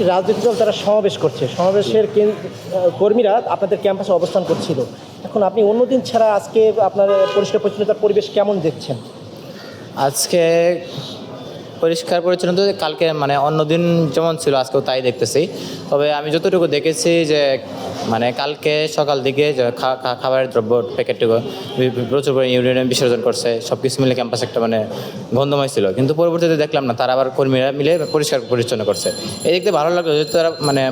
রাজনৈতিক দল তারা সমাবেশ করছে। সমাবেশের কর্মীরা আপনাদের ক্যাম্পাসে অবস্থান করছিল। এখন আপনি অন্যদিন ছাড়া আজকে আপনার পরিষ্কার পরিচ্ছন্নতার পরিবেশ কেমন দেখছেন? আজকে পরিষ্কার পরিচ্ছন্নতা কালকে মানে অন্যদিন যেমন ছিল, আজকেও তাই দেখতেছি। তবে আমি যতটুকু দেখেছি যে মানে কালকে সকাল দিকে খাবারের দ্রব্য প্যাকেটটুকু প্রচুর পরিমাণে ইউনিয়নে বিসর্জন করছে সব কিছু মিলে ক্যাম্পাস একটা মানে গন্ধময় ছিল। কিন্তু পরবর্তীতে দেখলাম না, তারা আবার কর্মীরা মিলে পরিষ্কার পরিচ্ছন্ন করছে। এই দেখতে ভালো লাগল যেহেতু তারা মানে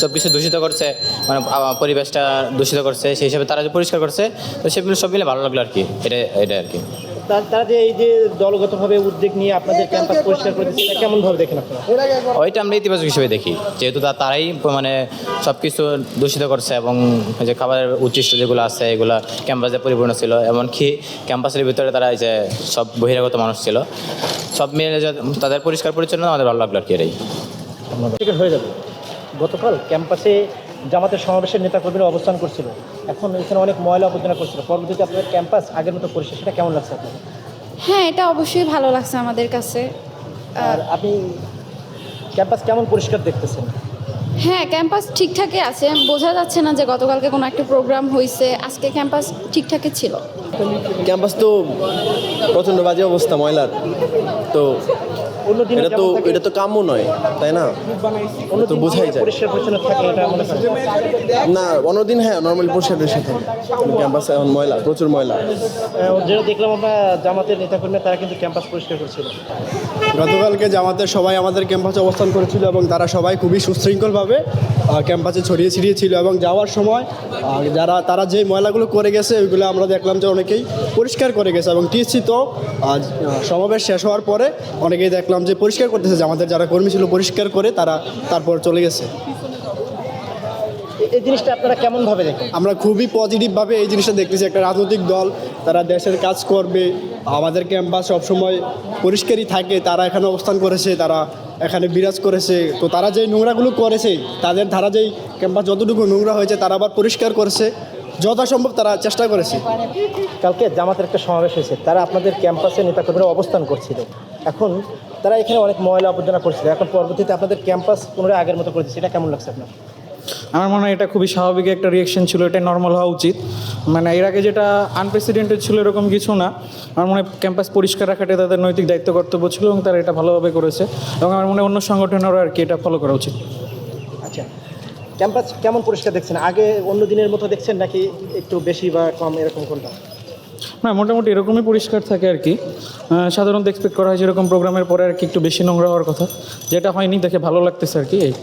সব কিছু দূষিত করছে মানে পরিবেশটা দূষিত করছে, সেই হিসাবে তারা যে পরিষ্কার করছে, তো সেগুলো সব মিলে ভালো লাগল আর কি। এটা এটা আর কি। তার- যে এই যে দলগতভাবে উদ্যোগ নিয়ে আপনাদের ক্যাম্পাস পরিষ্কার করে দিচ্ছে কেমনভাবে দেখেন আপনারা? ওইটা আমরা ইতিবাচক হিসেবে দেখি। যেহেতু তারাই মানে সব কিছু দূষিত করছে এবং যে খাবারের উচ্ছিষ্ট যেগুলো আছে এগুলো ক্যাম্পাসে পরিপূর্ণ ছিল। এমনকি ক্যাম্পাসের ভিতরে তারা এই যে সব বহিরাগত মানুষ ছিল। সব মিলে তাদের পরিষ্কার পরিচ্ছন্ন আমাদের ভালো লাগল আর কি এটাই। হয়ে যাবে। গতকাল ক্যাম্পাসে জামাতের সমাবেশের নেতাকর্মীরা অবস্থান করছিল। এখন এখানে অনেক ময়লা আবর্জনা করছিল পরবর্তীতে আপনাদের ক্যাম্পাস আগের মতো পরিষ্কার সেটা কেমন লাগছে আপনার হ্যাঁ এটা অবশ্যই ভালো লাগছে আমাদের কাছে। আর আপনি ক্যাম্পাস কেমন পরিষ্কার দেখতেছেন? হ্যাঁ ক্যাম্পাস ঠিকঠাকই আছে। বোঝা যাচ্ছে না যে গতকালকে কোনো একটা প্রোগ্রাম হয়েছে আজকে ক্যাম্পাস ঠিকঠাকই ছিল। ক্যাম্পাস তো প্রচণ্ড বাজে অবস্থা ময়লার। তো এটা তো এটা তো কাম্য নয় তাই না? অন্য তো বোঝাই যায়। পরিষ্কার মনে না অন্যদিন হ্যাঁ নর্মালি পরিষ্কার টরিষ্কার থাকে। ক্যাম্পাস এখন ময়লা প্রচুর ময়লা। যেটা দেখলাম আমরা জামাতের নেতাকর্মীরা তারা কিন্তু ক্যাম্পাস পরিষ্কার করছিল। গতকালকে জামাতের সবাই আমাদের ক্যাম্পাসে অবস্থান করেছিল এবং তারা সবাই খুবই সুশৃঙ্খলভাবে ক্যাম্পাসে ছড়িয়ে ছিটিয়ে ছিল এবং যাওয়ার সময় যারা তারা যে ময়লাগুলো করে গেছে ওইগুলো আমরা দেখলাম যে অনেকেই পরিষ্কার করে গেছে এবং টিএসসি তো আজ সমাবেশ শেষ হওয়ার পরে অনেকেই দেখলাম যে পরিষ্কার করতেছে যে আমাদের যারা কর্মী ছিল পরিষ্কার করে তারা তারপর চলে গেছে। এই জিনিসটা আপনারা কেমনভাবে দেখেন? আমরা খুবই পজিটিভভাবে এই জিনিসটা দেখতেছি একটা রাজনৈতিক দল তারা দেশের কাজ করবে আমাদের ক্যাম্পাস সবসময় পরিষ্কারই থাকে তারা এখানে অবস্থান করেছে তারা এখানে বিরাজ করেছে। তো তারা যেই নোংরাগুলো করেছে, তাদের ধারা যেই ক্যাম্পাস যতটুকু নোংরা হয়েছে, তারা আবার পরিষ্কার করেছে। যথাসম্ভব তারা চেষ্টা করেছে। কালকে জামাতের একটা সমাবেশ হয়েছে। তারা আপনাদের ক্যাম্পাসে নেতাকর্মীরা অবস্থান করছিল। এখন তারা এখানে অনেক ময়লা আবর্জনা করছিল। এখন পরবর্তীতে আপনাদের ক্যাম্পাস পুনরায় আগের মতো করে দিচ্ছে এটা কেমন লাগছে আপনার? আমার মনে হয় এটা খুবই স্বাভাবিক একটা রিয়েকশন ছিল এটা নর্মাল হওয়া উচিত। মানে এর আগে যেটা আনপ্রেসিডেন্টেড ছিল এরকম কিছু না। আমার মনে হয় ক্যাম্পাস পরিষ্কার রাখাটা তাদের নৈতিক দায়িত্ব কর্তব্য ছিল এবং তারা এটা ভালোভাবে করেছে। এবং আমার মনে হয় অন্য সংগঠনেরও আর কি এটা ফলো করা উচিত। আচ্ছা ক্যাম্পাস কেমন পরিষ্কার দেখছেন? আগে অন্য দিনের মতো দেখছেন নাকি একটু বেশি বা কম এরকম কোনটা? না মোটামুটি এরকমই পরিষ্কার থাকে আর কি। সাধারণত এক্সপেক্ট করা হয় যেরকম প্রোগ্রামের পরে আর কি একটু বেশি নোংরা হওয়ার কথা। যেটা হয়নি দেখে ভালো লাগতেছে আর কি এই।